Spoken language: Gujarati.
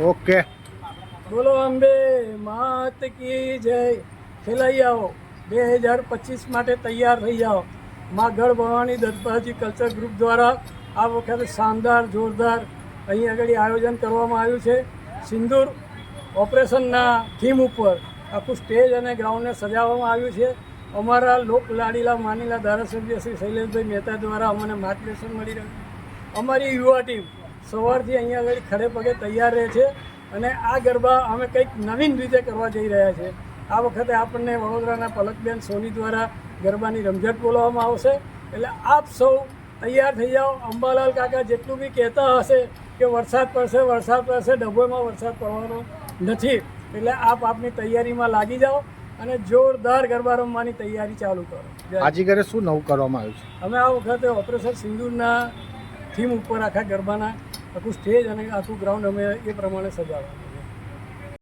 ઓકે. બોલો અંબે, માત કી જય. આવો બે હજાર પચીસ માટે તૈયાર થઈ જાઓ. મા ગઢ ભવાની દત્તભાજી કલ્ચર ગ્રુપ દ્વારા આ વખતે શાનદાર, જોરદાર અહીં આગળ આયોજન કરવામાં આવ્યું છે. સિંદૂર ઓપરેશનના થીમ ઉપર આખું સ્ટેજ અને ગ્રાઉન્ડને સજાવવામાં આવ્યું છે. અમારા લોક લાડીલા માનીલા ધારાસભ્ય શ્રી શૈલેષભાઈ મહેતા દ્વારા અમને માર્ગદર્શન મળી રહ્યું અમારી યુવા ટીમ સવારથી અહીંયા આગળ ખડે પગે તૈયાર રહે છે અને આ ગરબા અમે કંઈક નવીન રીતે કરવા જઈ રહ્યા છે. આ વખતે આપણને વડોદરાના પલકબેન સોની દ્વારા ગરબાની રમઝટ બોલાવવામાં આવશે. એટલે આપ સૌ તૈયાર થઈ જાઓ. અંબાલાલ કાકા જેટલું બી કહેતા હશે કે વરસાદ પડશે વરસાદ પડશે ડભોઈમાં વરસાદ પડવાનો નથી. એટલે આપ આપની તૈયારીમાં લાગી જાઓ અને જોરદાર ગરબા રમવાની તૈયારી ચાલુ કરો. આજે ઘરે શું નવું કરવામાં આવ્યું છે? અમે આ વખતે ઓપરેશન સિંદૂરના થીમ ઉપર આખા ગરબાના આખું સ્ટેજ અને આખું ગ્રાઉન્ડ અમે એ પ્રમાણે સજાવ્યું.